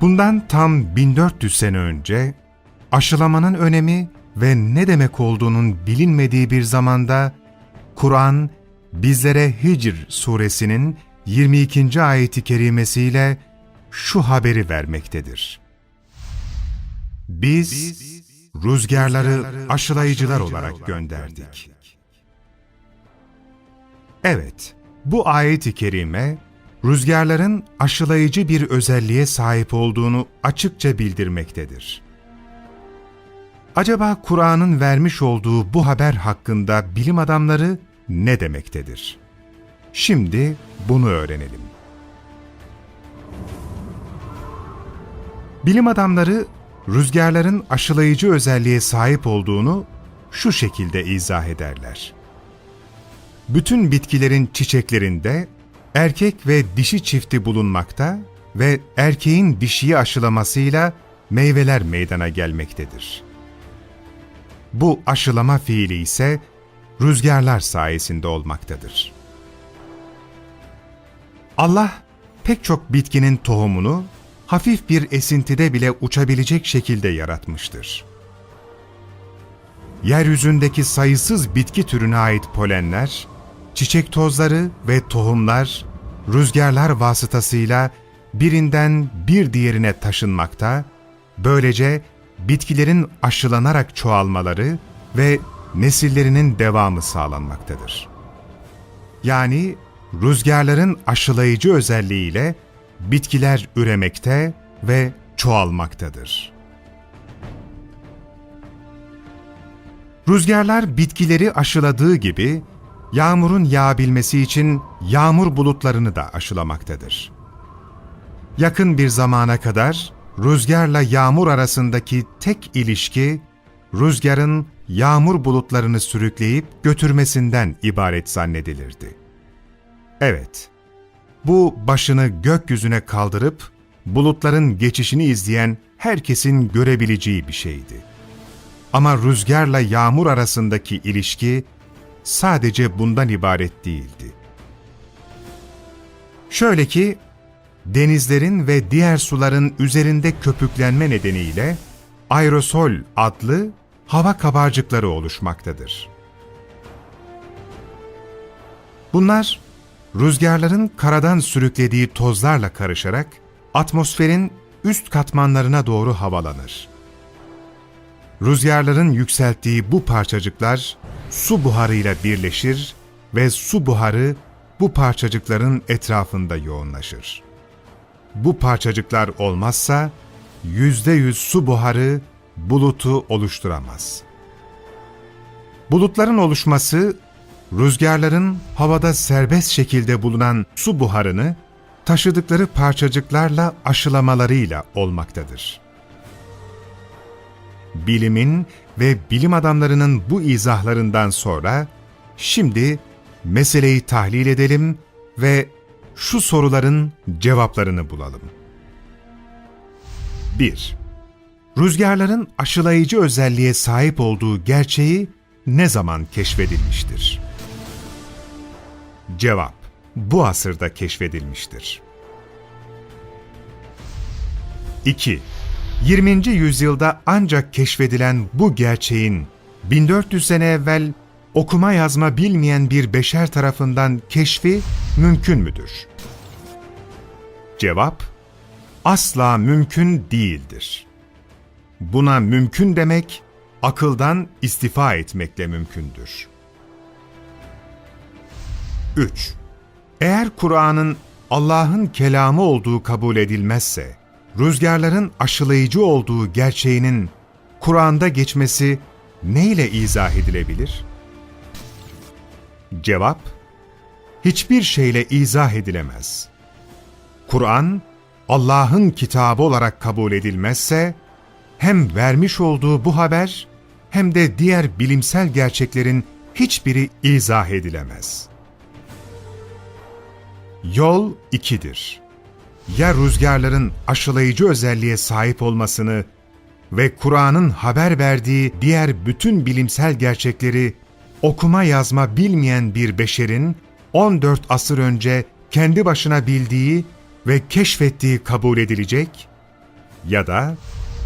Bundan tam 1400 sene önce aşılamanın önemi ve ne demek olduğunun bilinmediği bir zamanda Kur'an bizlere Hicr suresinin 22. ayeti kerimesiyle şu haberi vermektedir. Biz rüzgarları aşılayıcılar olarak gönderdik. Evet, bu ayet-i kerime rüzgarların aşılayıcı bir özelliğe sahip olduğunu açıkça bildirmektedir. Acaba Kur'an'ın vermiş olduğu bu haber hakkında bilim adamları ne demektedir? Şimdi bunu öğrenelim. Bilim adamları rüzgarların aşılayıcı özelliğe sahip olduğunu şu şekilde izah ederler. Bütün bitkilerin çiçeklerinde erkek ve dişi çifti bulunmakta ve erkeğin dişiyi aşılamasıyla meyveler meydana gelmektedir. Bu aşılama fiili ise rüzgarlar sayesinde olmaktadır. Allah pek çok bitkinin tohumunu hafif bir esintide bile uçabilecek şekilde yaratmıştır. Yeryüzündeki sayısız bitki türüne ait polenler, çiçek tozları ve tohumlar rüzgarlar vasıtasıyla birinden bir diğerine taşınmakta, böylece bitkilerin aşılanarak çoğalmaları ve nesillerinin devamı sağlanmaktadır. Yani rüzgarların aşılayıcı özelliğiyle bitkiler üremekte ve çoğalmaktadır. Rüzgarlar bitkileri aşıladığı gibi yağmurun yağabilmesi için yağmur bulutlarını da aşılamaktadır. Yakın bir zamana kadar rüzgarla yağmur arasındaki tek ilişki rüzgarın yağmur bulutlarını sürükleyip götürmesinden ibaret zannedilirdi. Evet, bu başını gökyüzüne kaldırıp bulutların geçişini izleyen herkesin görebileceği bir şeydi. Ama rüzgarla yağmur arasındaki ilişki sadece bundan ibaret değildi. Şöyle ki, denizlerin ve diğer suların üzerinde köpüklenme nedeniyle aerosol adlı hava kabarcıkları oluşmaktadır. Bunlar, rüzgarların karadan sürüklediği tozlarla karışarak atmosferin üst katmanlarına doğru havalanır. Rüzgarların yükselttiği bu parçacıklar su buharıyla birleşir ve su buharı bu parçacıkların etrafında yoğunlaşır. Bu parçacıklar olmazsa yüzde yüz su buharı bulutu oluşturamaz. Bulutların oluşması, rüzgarların havada serbest şekilde bulunan su buharını taşıdıkları parçacıklarla aşılamalarıyla olmaktadır. Bilimin ve bilim adamlarının bu izahlarından sonra şimdi meseleyi tahlil edelim ve şu soruların cevaplarını bulalım. 1. Rüzgarların aşılayıcı özelliğe sahip olduğu gerçeği ne zaman keşfedilmiştir? Cevap: Bu asırda keşfedilmiştir. 2. 20. yüzyılda ancak keşfedilen bu gerçeğin 1400 sene evvel okuma yazma bilmeyen bir beşer tarafından keşfi mümkün müdür? Cevap: Asla mümkün değildir. Buna mümkün demek, akıldan istifa etmekle mümkündür. 3. Eğer Kur'an'ın Allah'ın kelamı olduğu kabul edilmezse, rüzgarların aşılayıcı olduğu gerçeğinin Kur'an'da geçmesi neyle izah edilebilir? Cevap, hiçbir şeyle izah edilemez. Kur'an, Allah'ın kitabı olarak kabul edilmezse, hem vermiş olduğu bu haber hem de diğer bilimsel gerçeklerin hiçbiri izah edilemez. Yol ikidir. Ya rüzgarların aşılayıcı özelliğe sahip olmasını ve Kur'an'ın haber verdiği diğer bütün bilimsel gerçekleri okuma yazma bilmeyen bir beşerin 14 asır önce kendi başına bildiği ve keşfettiği kabul edilecek Ya da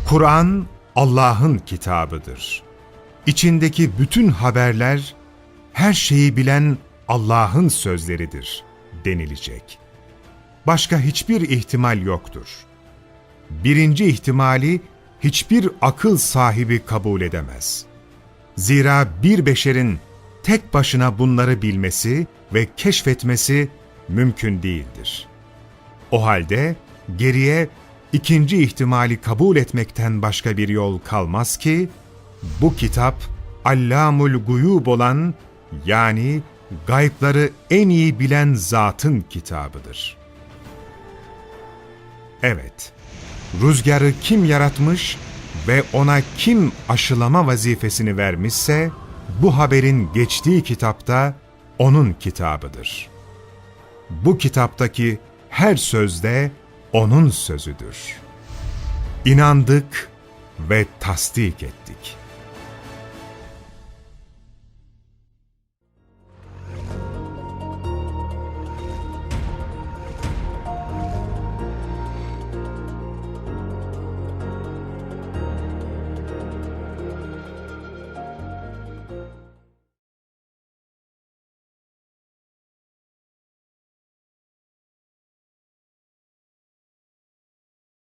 Kur'an Allah'ın kitabıdır. İçindeki bütün haberler, her şeyi bilen Allah'ın sözleridir denilecek. Başka hiçbir ihtimal yoktur. Birinci ihtimali hiçbir akıl sahibi kabul edemez. Zira bir beşerin tek başına bunları bilmesi ve keşfetmesi mümkün değildir. O halde geriye ikinci ihtimali kabul etmekten başka bir yol kalmaz ki, bu kitap Allamul Guyub olan yani gaybları en iyi bilen zatın kitabıdır. Evet, rüzgarı kim yaratmış ve ona kim aşılama vazifesini vermişse, bu haberin geçtiği kitapta onun kitabıdır. Bu kitaptaki her sözde onun sözüdür. İnandık ve tasdik ettik.